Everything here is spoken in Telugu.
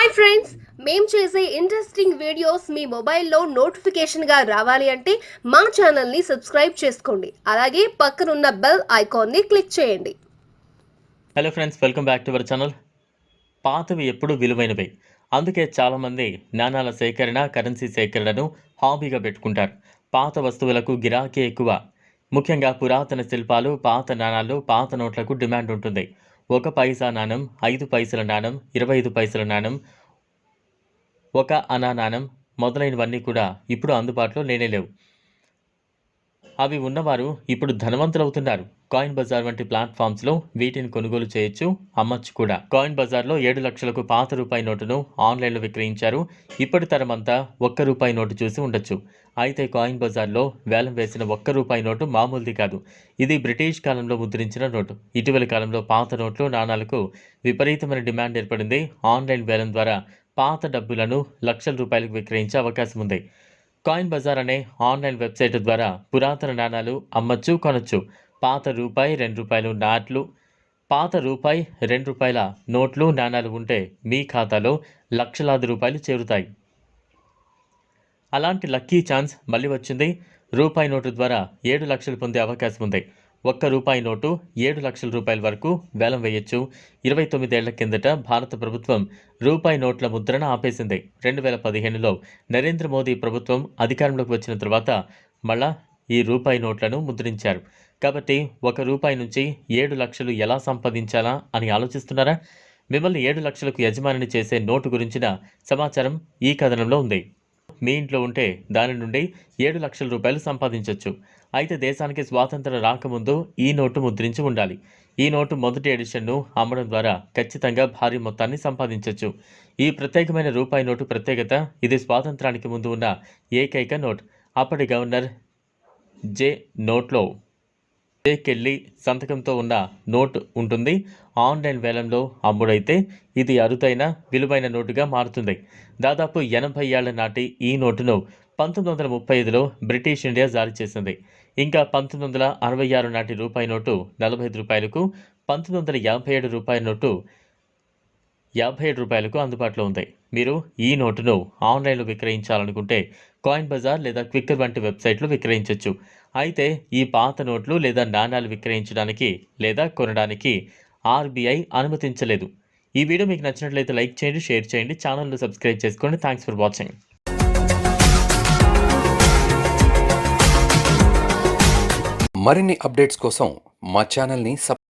హాయ్ ఫ్రెండ్స్ మేము చేసే ఇంట్రెస్టింగ్ వీడియోస్ మీ మొబైల్లో నోటిఫికేషన్గా రావాలి అంటే మా ఛానల్ని సబ్స్క్రైబ్ చేసుకోండి. అలాగే పక్కనున్న బెల్ ఐకాన్ని క్లిక్ చేయండి. Hello friends welcome back to our channel పాతవి ఎప్పుడు విలువైనవి. అందుకే చాలామంది నాణాల సేకరణ కరెన్సీ సేకరణను హాబీగా పెట్టుకుంటారు. పాత వస్తువులకు గిరాకీ ఎక్కువ. ముఖ్యంగా పురాతన శిల్పాలు పాత నాణాలు పాత నోట్లకు డిమాండ్ ఉంటుంది. ఒక పైసా నాణం ఐదు పైసల నాణం ఇరవై ఐదు పైసల నాణం ఒక అనా నాణం మొదలైనవన్నీ కూడా ఇప్పుడు అందుబాటులో లేనేలేవు అవి ఉన్నవారు ఇప్పుడు ధనవంతులవుతున్నారు. కాయిన్ బజార్ వంటి ప్లాట్ఫామ్స్లో వీటిని కొనుగోలు చేయొచ్చు అమ్మచ్చు కూడా. కాయిన్ బజార్లో ఏడు లక్షలకు పాత రూపాయి నోటును ఆన్లైన్లో విక్రయించారు. ఇప్పటి తరమంతా ఒక్క రూపాయి నోటు చూసి ఉండొచ్చు. అయితే కాయిన్ బజార్లో వేలం వేసిన ఒక్క రూపాయి నోటు మామూలుది కాదు. ఇది బ్రిటిష్ కాలంలో ముద్రించిన నోటు. ఇటీవలి కాలంలో పాత నోట్లు నాణాలకు విపరీతమైన డిమాండ్ ఏర్పడింది. ఆన్లైన్ వేలం ద్వారా పాత డబ్బులను లక్షల రూపాయలకు విక్రయించే అవకాశం ఉంది. కాయిన్ బజార్ అనే ఆన్లైన్ వెబ్సైట్ ద్వారా పురాతన నాణాలు అమ్మచ్చు కొనచ్చు. పాత రూపాయి రెండు రూపాయలు నాట్లు పాత రూపాయి రెండు రూపాయల నోట్లు నాణాలు ఉంటే మీ ఖాతాలో లక్షలాది రూపాయలు చేరుతాయి. అలాంటి లక్కీ ఛాన్స్ మళ్ళీ వచ్చింది. రూపాయి నోటు ద్వారా ఏడు లక్షలు పొందే అవకాశం ఉంది. ఒక్క రూపాయి నోటు ఏడు లక్షల రూపాయల వరకు వేలం వేయొచ్చు. ఇరవై తొమ్మిదేళ్ళ కిందట భారత ప్రభుత్వం రూపాయి నోట్ల ముద్రణ ఆపేసింది. రెండు వేల పదిహేనులో నరేంద్ర మోదీ ప్రభుత్వం అధికారంలోకి వచ్చిన తర్వాత మళ్ళా ఈ రూపాయి నోట్లను ముద్రించారు. కాబట్టి ఒక రూపాయి నుంచి ఏడు లక్షలు ఎలా సంపాదించాలా అని ఆలోచిస్తున్నారా? మిమ్మల్ని ఏడు లక్షలకు యజమానిని చేసే నోటు గురించిన సమాచారం ఈ కథనంలో ఉంది. మీ ఇంట్లో ఉంటే దాని నుండి ఏడు లక్షల రూపాయలు సంపాదించవచ్చు అయితే దేశానికి స్వాతంత్రం రాకముందు ఈ నోటు ముద్రించి ఉండాలి. ఈ నోటు మొదటి ఎడిషన్ను అమ్మడం ద్వారా ఖచ్చితంగా భారీ మొత్తాన్ని సంపాదించవచ్చు ఈ ప్రత్యేకమైన రూపాయి నోటు ప్రత్యేకత ఇది స్వాతంత్రానికి ముందు ఉన్న ఏకైక నోట్. అప్పటి గవర్నర్ జే నోట్లో కెళ్ళి సంతకంతో ఉన్న నోట్ ఉంటుంది. ఆన్లైన్ వేలంలో అమ్ముడైతే ఇది అరుదైన విలువైన నోటుగా మారుతుంది. దాదాపు ఎనభై ఏళ్ళ నాటి ఈ నోటును పంతొమ్మిది వందల ముప్పై ఐదులో బ్రిటిష్ ఇండియా జారీ చేసింది. ఇంకా పంతొమ్మిది వందల అరవై ఆరు నాటి రూపాయి నోటు నలభై ఐదు రూపాయలకు పంతొమ్మిది వందల యాభై ఏడు రూపాయల నోటు యాభై ఏడు రూపాయలకు అందుబాటులో ఉంది. మీరు ఈ నోటును ఆన్లైన్లో విక్రయించాలనుకుంటే కాయిన్ బజార్ లేదా క్విక్కర్ వంటి వెబ్సైట్లు విక్రయించవచ్చు అయితే ఈ పాత నోట్లు లేదా నాణాలు విక్రయించడానికి లేదా కొనడానికి ఆర్బీఐ అనుమతించలేదు. ఈ వీడియో మీకు నచ్చినట్లయితే లైక్ చేయండి షేర్ చేయండి ఛానల్ను సబ్స్క్రైబ్ చేసుకోండి. Thanks for watching. మరిన్ని అప్డేట్స్ కోసం మా ఛానల్ని సబ్